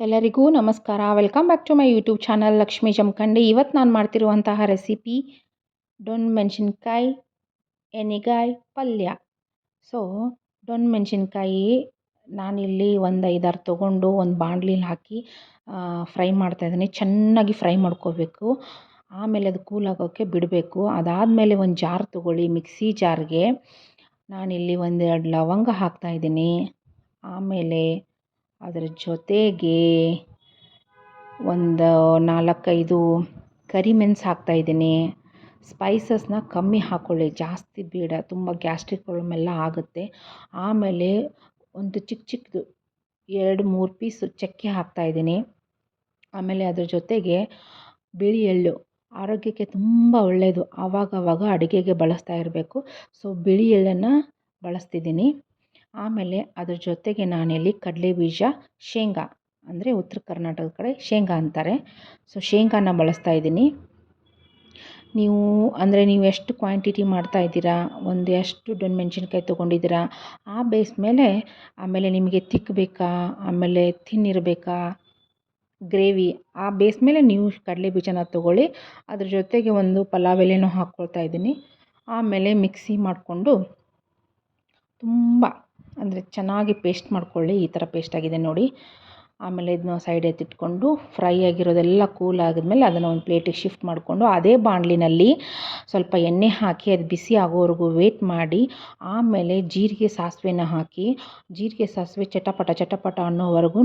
ಎಲ್ಲರಿಗೂ ನಮಸ್ಕಾರ. Welcome back to my YouTube channel Lakshmi Jamkhandi ಇವತ್ತು ನಾನು ಮಾಡ್ತಿರುವಂತಹ ರೆಸಿಪಿ ಡೊಣ್ ಮೆಣಸಿನ್ಕಾಯಿ ಎನಿಗಾಯಿ ಪಲ್ಯ. ಸೊ ಡೊಣ್ ಮೆಣಸಿನ್ಕಾಯಿ ನಾನಿಲ್ಲಿ ಒಂದು ಐದಾರು ತೊಗೊಂಡು ಒಂದು ಬಾಣಲಿಲಿ ಹಾಕಿ ಫ್ರೈ ಮಾಡ್ತಾಯಿದ್ದೀನಿ ಚೆನ್ನಾಗಿ ಫ್ರೈ ಮಾಡ್ಕೋಬೇಕು. ಆಮೇಲೆ ಅದು ಕೂಲ್ ಆಗೋಕ್ಕೆ ಬಿಡಬೇಕು. ಅದಾದಮೇಲೆ ಒಂದು ಜಾರ್ ತೊಗೊಳ್ಳಿ ಮಿಕ್ಸಿ ಜಾರ್ಗೆ ನಾನಿಲ್ಲಿ ಒಂದೆರಡು ಲವಂಗ ಹಾಕ್ತಾಯಿದ್ದೀನಿ ಆಮೇಲೆ ಅದರ ಜೊತೆಗೆ ಒಂದು ನಾಲ್ಕೈದು ಕರಿಮೆಣಸು ಹಾಕ್ತಾಯಿದ್ದೀನಿ ಸ್ಪೈಸಸ್ನ ಕಮ್ಮಿ ಹಾಕ್ಕೊಳ್ಳಿ ಜಾಸ್ತಿ ಬೇಡ, ತುಂಬ ಗ್ಯಾಸ್ಟ್ರಿಕ್ ಪ್ರಾಬ್ಲಮ್ ಎಲ್ಲ ಆಗುತ್ತೆ. ಆಮೇಲೆ ಒಂದು ಚಿಕ್ಕ ಚಿಕ್ಕದು ಎರಡು ಮೂರು ಪೀಸು ಚಕ್ಕೆ ಹಾಕ್ತಾಯಿದ್ದೀನಿ ಆಮೇಲೆ ಅದ್ರ ಜೊತೆಗೆ ಬಿಳಿ ಎಳ್ಳು, ಆರೋಗ್ಯಕ್ಕೆ ತುಂಬ ಒಳ್ಳೆಯದು ಆವಾಗವಾಗ ಅಡುಗೆಗೆ ಬಳಸ್ತಾ ಇರಬೇಕು. ಸೊ ಬಿಳಿ ಎಳ್ಳನ್ನು ಬಳಸ್ತಿದ್ದೀನಿ. ಆಮೇಲೆ ಅದ್ರ ಜೊತೆಗೆ ನಾನಿಲ್ಲಿ ಕಡಲೆ ಬೀಜ, ಶೇಂಗಾ, ಅಂದರೆ ಉತ್ತರ ಕರ್ನಾಟಕದ ಕಡೆ ಶೇಂಗಾ ಅಂತಾರೆ. ಸೊ ಶೇಂಗಾನ ಬಳಸ್ತಾ ಇದ್ದೀನಿ. ನೀವು, ಅಂದರೆ ನೀವು ಎಷ್ಟು ಕ್ವಾಂಟಿಟಿ ಮಾಡ್ತಾ ಇದ್ದೀರಾ? ಒಂದು ಎಷ್ಟು ಡೊಣ್ ಮೆಣಸಿನ್ಕಾಯಿ ತೊಗೊಂಡಿದ್ದೀರಾ? ಆ ಬೇಸ್ ಮೇಲೆ, ಆಮೇಲೆ ನಿಮಗೆ ತಿಕ್ ಬೇಕಾ? ಆಮೇಲೆ ತಿನ್ನಿರಬೇಕಾ ಗ್ರೇವಿ ಆ ಬೇಸ್ ಮೇಲೆ ನೀವು ಕಡಲೆ ಬೀಜನ ತೊಗೊಳ್ಳಿ. ಅದ್ರ ಜೊತೆಗೆ ಒಂದು ಪಲಾವ್ ಎಲೆನೂ ಹಾಕ್ಕೊಳ್ತಾ ಇದ್ದೀನಿ. ಆಮೇಲೆ ಮಿಕ್ಸಿ ಮಾಡಿಕೊಂಡು ತುಂಬ ಅಂದರೆ ಚೆನ್ನಾಗಿ ಪೇಸ್ಟ್ ಮಾಡ್ಕೊಳ್ಳಿ, ಈ ಥರ ಪೇಸ್ಟ್ ಆಗಿದೆ ನೋಡಿ. ಆಮೇಲೆ ಇದನ್ನ ಸೈಡ್ ಎತ್ತಿಟ್ಕೊಂಡು ಫ್ರೈ ಆಗಿರೋದೆಲ್ಲ ಕೂಲ್ ಆದಮೇಲೆ ಅದನ್ನು ಒಂದು ಪ್ಲೇಟಿಗೆ ಶಿಫ್ಟ್ ಮಾಡಿಕೊಂಡು ಅದೇ ಬಾಣಲಿನಲ್ಲಿ ಸ್ವಲ್ಪ ಎಣ್ಣೆ ಹಾಕಿ ಅದು ಬಿಸಿ ಆಗೋವರೆಗೂ ವೇಟ್ ಮಾಡಿ. ಆಮೇಲೆ ಜೀರಿಗೆ ಸಾಸಿವೆನ ಹಾಕಿ, ಜೀರಿಗೆ ಸಾಸಿವೆ ಚಟಪಟ ಚಟಪಟ ಅನ್ನೋವರೆಗೂ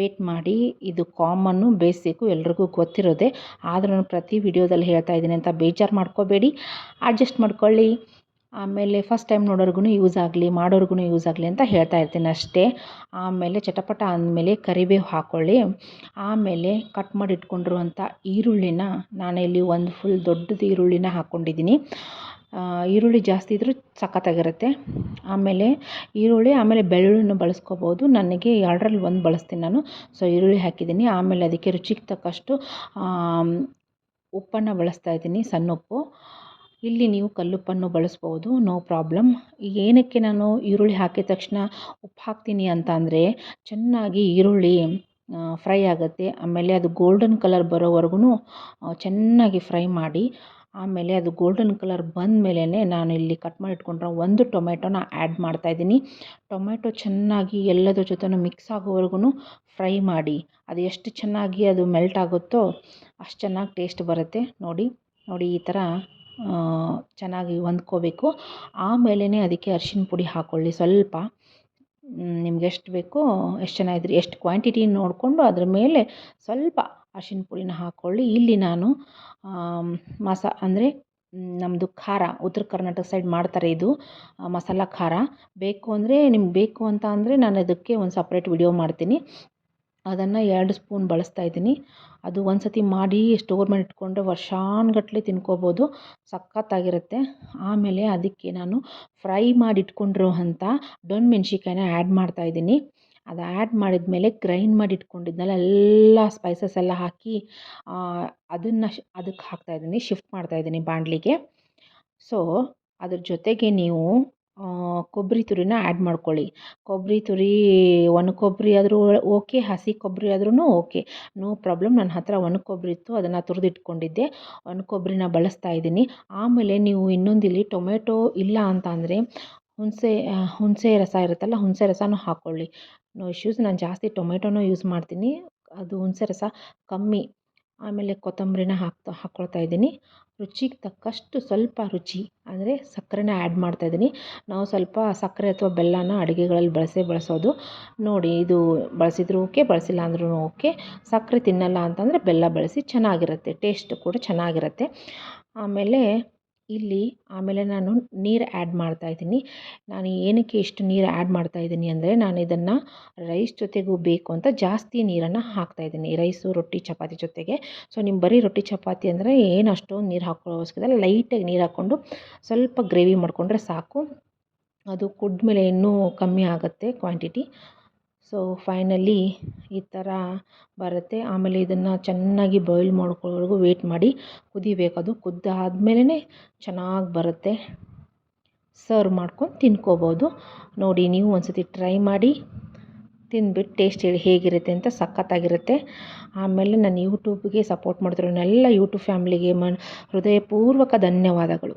ವೇಟ್ ಮಾಡಿ. ಇದು ಕಾಮನ್ನು ಬೇಸಿಕ್ಕು ಎಲ್ರಿಗೂ ಗೊತ್ತಿರೋದೆ. ಆದ್ರೂ ಪ್ರತಿ ವಿಡಿಯೋದಲ್ಲಿ ಹೇಳ್ತಾ ಇದ್ದೀನಿ ಅಂತ ಬೇಜಾರು ಮಾಡ್ಕೋಬೇಡಿ. ಅಡ್ಜಸ್ಟ್ ಮಾಡ್ಕೊಳ್ಳಿ. ಆಮೇಲೆ ಫಸ್ಟ್ ಟೈಮ್ ನೋಡೋರ್ಗು ಯೂಸ್ ಆಗಲಿ ಮಾಡೋರ್ಗು ಯೂಸ್ ಆಗಲಿ ಅಂತ ಹೇಳ್ತಾ ಇರ್ತೀನಿ ಅಷ್ಟೇ. ಆಮೇಲೆ ಚಟಪಟ ಅಂದಮೇಲೆ ಕರಿಬೇವು ಹಾಕ್ಕೊಳ್ಳಿ ಆಮೇಲೆ ಕಟ್ ಮಾಡಿ ಇಟ್ಕೊಂಡಿರುವಂಥ ಈರುಳ್ಳಿನ ನಾನಿಲ್ಲಿ ಒಂದು ಫುಲ್ ದೊಡ್ಡದು ಈರುಳ್ಳಿನ ಹಾಕ್ಕೊಂಡಿದ್ದೀನಿ ಈರುಳ್ಳಿ ಜಾಸ್ತಿ ಇದ್ದರೂ ಸಖತ್ತಾಗಿರುತ್ತೆ. ಆಮೇಲೆ ಈರುಳ್ಳಿ, ಆಮೇಲೆ ಬೆಳ್ಳುಳ್ಳಿನೂ ಬಳಸ್ಕೋಬೋದು. ನನಗೆ ಎರಡರಲ್ಲಿ ಒಂದು ಬಳಸ್ತೀನಿ ನಾನು. ಸೊ ಈರುಳ್ಳಿ ಹಾಕಿದ್ದೀನಿ. ಆಮೇಲೆ ಅದಕ್ಕೆ ರುಚಿಗೆ ತಕ್ಕಷ್ಟು ಉಪ್ಪನ್ನು ಬಳಸ್ತಾ ಇದ್ದೀನಿ ಸಣ್ಣ ಉಪ್ಪು. ಇಲ್ಲಿ ನೀವು ಕಲ್ಲುಪ್ಪನ್ನು ಬಳಸ್ಬೋದು ನೋ ಪ್ರಾಬ್ಲಮ್ ಏನಕ್ಕೆ ನಾನು ಈರುಳ್ಳಿ ಹಾಕಿದ ತಕ್ಷಣ ಉಪ್ಪು ಹಾಕ್ತೀನಿ ಅಂತ ಅಂದರೆ, ಚೆನ್ನಾಗಿ ಈರುಳ್ಳಿ ಫ್ರೈ ಆಗುತ್ತೆ. ಆಮೇಲೆ ಅದು ಗೋಲ್ಡನ್ ಕಲರ್ ಬರೋವರೆಗೂ ಚೆನ್ನಾಗಿ ಫ್ರೈ ಮಾಡಿ, ಆಮೇಲೆ ಅದು ಗೋಲ್ಡನ್ ಕಲರ್ ಬಂದ ಮೇಲೆ ನಾನು ಇಲ್ಲಿ ಕಟ್ ಮಾಡಿ ಒಂದು ಟೊಮೆಟೊನ ಆ್ಯಡ್ ಮಾಡ್ತಾಯಿದ್ದೀನಿ ಟೊಮೆಟೊ ಚೆನ್ನಾಗಿ ಎಲ್ಲದ್ರ ಜೊತೆನೂ ಮಿಕ್ಸ್ ಆಗೋವರೆಗೂ ಫ್ರೈ ಮಾಡಿ, ಅದು ಎಷ್ಟು ಚೆನ್ನಾಗಿ ಅದು ಮೆಲ್ಟ್ ಆಗುತ್ತೋ ಅಷ್ಟು ಚೆನ್ನಾಗಿ ಟೇಸ್ಟ್ ಬರುತ್ತೆ. ನೋಡಿ ನೋಡಿ ಈ ಥರ ಚೆನ್ನಾಗಿ ಹೊಂದ್ಕೋಬೇಕು. ಆಮೇಲೆ ಅದಕ್ಕೆ ಅರ್ಶಿಣ ಪುಡಿ ಹಾಕ್ಕೊಳ್ಳಿ ಸ್ವಲ್ಪ. ನಿಮ್ಗೆ ಎಷ್ಟು ಬೇಕೋ ಎಷ್ಟು ಜನ ಎಷ್ಟು ಕ್ವಾಂಟಿಟಿ ನೋಡಿಕೊಂಡು ಅದ್ರ ಮೇಲೆ ಸ್ವಲ್ಪ ಅರ್ಶಿಣ ಪುಡಿನ ಹಾಕ್ಕೊಳ್ಳಿ ಇಲ್ಲಿ ನಾನು ಮಸಾ, ಅಂದರೆ ನಮ್ಮದು ಖಾರ, ಉತ್ತರ ಕರ್ನಾಟಕ ಸೈಡ್ ಮಾಡ್ತಾರೆ ಇದು ಮಸಾಲ ಖಾರ. ಬೇಕು ಅಂದರೆ, ನಿಮ್ಗೆ ಬೇಕು ಅಂತ ಅಂದರೆ ನಾನು ಅದಕ್ಕೆ ಒಂದು ಸಪ್ರೇಟ್ ವಿಡಿಯೋ ಮಾಡ್ತೀನಿ. ಅದನ್ನು ಎರಡು ಸ್ಪೂನ್ ಬಳಸ್ತಾ ಇದ್ದೀನಿ. ಅದು ಒಂದು ಸತಿ ಮಾಡಿ ಸ್ಟೋರ್ ಮಾಡಿ ಇಟ್ಕೊಂಡ್ರೆ ವರ್ಷಾನುಗಟ್ಲೆ ತಿನ್ಕೋಬೋದು. ಸಖತ್ತಾಗಿರುತ್ತೆ. ಆಮೇಲೆ ಅದಕ್ಕೆ ನಾನು ಫ್ರೈ ಮಾಡಿ ಇಟ್ಕೊಂಡಿರುವಂಥ ಡೊಣ್ ಮೆಣ್ಸಿನ್ಕಾಯಿನ ಆ್ಯಡ್ ಮಾಡ್ತಾಯಿದ್ದೀನಿ ಅದು ಆ್ಯಡ್ ಮಾಡಿದ ಮೇಲೆ ಗ್ರೈಂಡ್ ಮಾಡಿ ಇಟ್ಕೊಂಡಿದ್ನಲ್ಲ ಎಲ್ಲ ಸ್ಪೈಸಸ್ ಎಲ್ಲ ಹಾಕಿ ಅದನ್ನು ಅದಕ್ಕೆ ಹಾಕ್ತಾಯಿದ್ದೀನಿ ಶಿಫ್ಟ್ ಮಾಡ್ತಾಯಿದ್ದೀನಿ ಬಾಣಲಿಗೆ. ಸೊ, ಅದ್ರ ಜೊತೆಗೆ ನೀವು ಕೊಬ್ಬರಿ ತುರಿನ ಆ್ಯಡ್ ಮಾಡ್ಕೊಳ್ಳಿ. ಕೊಬ್ಬರಿ ತುರಿ ಒಣ ಕೊಬ್ಬರಿ ಆದರೂ ಓಕೆ ಹಸಿ ಕೊಬ್ಬರಿ ಆದ್ರೂ ಓಕೆ ನೋ ಪ್ರಾಬ್ಲಮ್ ನನ್ನ ಹತ್ರ ಒಣ ಕೊಬ್ಬರಿ ಇತ್ತು, ಅದನ್ನು ತುರಿದಿಟ್ಕೊಂಡಿದ್ದೆ. ಒಣ ಕೊಬ್ಬರಿನ ಬಳಸ್ತಾ ಇದ್ದೀನಿ. ಆಮೇಲೆ ನೀವು ಇನ್ನೊಂದಿಲ್ಲಿ ಟೊಮೆಟೊ ಇಲ್ಲ ಅಂತ ಅಂದರೆ ಹುಣಸೆ ಹುಣಸೆ ರಸ ಇರುತ್ತಲ್ಲ, ಹುಣಸೆ ರಸನೂ ಹಾಕ್ಕೊಳ್ಳಿ ನೋ ಇಶ್ಯೂಸ್ ನಾನು ಜಾಸ್ತಿ ಟೊಮೆಟೊನೂ ಯೂಸ್ ಮಾಡ್ತೀನಿ. ಅದು ಹುಣಸೆ ರಸ ಕಮ್ಮಿ. ಆಮೇಲೆ ಕೊತ್ತಂಬರಿನ ಹಾಕ್ತಾ ಹಾಕ್ಕೊಳ್ತಾ ಇದ್ದೀನಿ. ರುಚಿಗೆ ತಕ್ಕಷ್ಟು ಸ್ವಲ್ಪ ರುಚಿ ಅಂದರೆ ಸಕ್ಕರೆನ ಆ್ಯಡ್ ಮಾಡ್ತಾಯಿದ್ದೀನಿ ನಾವು ಸ್ವಲ್ಪ ಸಕ್ಕರೆ ಅಥವಾ ಬೆಲ್ಲನ ಅಡುಗೆಗಳಲ್ಲಿ ಬಳಸೇ ಬಳಸೋದು. ನೋಡಿ, ಇದು ಬಳಸಿದ್ರು ಓಕೆ, ಬಳಸಿಲ್ಲ ಅಂದ್ರೂ ಓಕೆ. ಸಕ್ಕರೆ ತಿನ್ನಲ್ಲ ಅಂತಂದರೆ ಬೆಲ್ಲ ಬಳಸಿ ಚೆನ್ನಾಗಿರುತ್ತೆ ಟೇಸ್ಟ್ ಕೂಡ ಚೆನ್ನಾಗಿರುತ್ತೆ. ಆಮೇಲೆ ಇಲ್ಲಿ ಆಮೇಲೆ ನಾನು ನೀರು ಆ್ಯಡ್ ಮಾಡ್ತಾಯಿದ್ದೀನಿ ನಾನು ಏನಕ್ಕೆ ಇಷ್ಟು ನೀರು ಆ್ಯಡ್ ಮಾಡ್ತಾಯಿದ್ದೀನಿ ಅಂದರೆ ನಾನು ಇದನ್ನು ರೈಸ್ ಜೊತೆಗೂ ಬೇಕು ಅಂತ ಜಾಸ್ತಿ ನೀರನ್ನು ಹಾಕ್ತಾಯಿದ್ದೀನಿ ರೈಸು ರೊಟ್ಟಿ, ಚಪಾತಿ ಜೊತೆಗೆ. ಸೊ ನಿಮ್ಮ ಬರೀ ರೊಟ್ಟಿ, ಚಪಾತಿ ಅಂದರೆ ಏನು ಅಷ್ಟೊಂದು ನೀರು ಹಾಕೋ ಅವಶ್ಯಕತೆ ಲೈಟಾಗಿ ನೀರು ಹಾಕ್ಕೊಂಡು ಸ್ವಲ್ಪ ಗ್ರೇವಿ ಮಾಡಿಕೊಂಡ್ರೆ ಸಾಕು. ಅದು ಕುದ್ಮೇಲೆ ಇನ್ನೂ ಕಮ್ಮಿ ಆಗುತ್ತೆ ಕ್ವಾಂಟಿಟಿ ಸೊ ಫೈನಲಿ ಈ ಥರ ಬರುತ್ತೆ. ಆಮೇಲೆ ಇದನ್ನು ಚೆನ್ನಾಗಿ ಬಾಯ್ಲ್ ಮಾಡ್ಕೊಳ್ಳೋವರೆಗೂ ವೇಟ್ ಮಾಡಿ ಕುದಿಬೇಕು. ಅದು ಕುದ್ದಾದ್ಮೇಲೆ ಚೆನ್ನಾಗಿ ಬರುತ್ತೆ. ಸರ್ವ್ ಮಾಡ್ಕೊಂಡು ತಿನ್ಕೋಬೋದು. ನೋಡಿ, ನೀವು ಒಂದು ಸತಿ ಟ್ರೈ ಮಾಡಿ ತಿಂದ್ಬಿಟ್ಟು ಟೇಸ್ಟ್ ಹೇಳಿ ಹೇಗಿರುತ್ತೆ ಅಂತ ಸಖತ್ತಾಗಿರುತ್ತೆ. ಆಮೇಲೆ ನಾನು ಯೂಟ್ಯೂಬ್ಗೆ ಸಪೋರ್ಟ್ ಮಾಡ್ತಿರೋ ಎಲ್ಲ ಯೂಟ್ಯೂಬ್ ಫ್ಯಾಮ್ಲಿಗೆ ಮನ್, ಹೃದಯಪೂರ್ವಕ ಧನ್ಯವಾದಗಳು.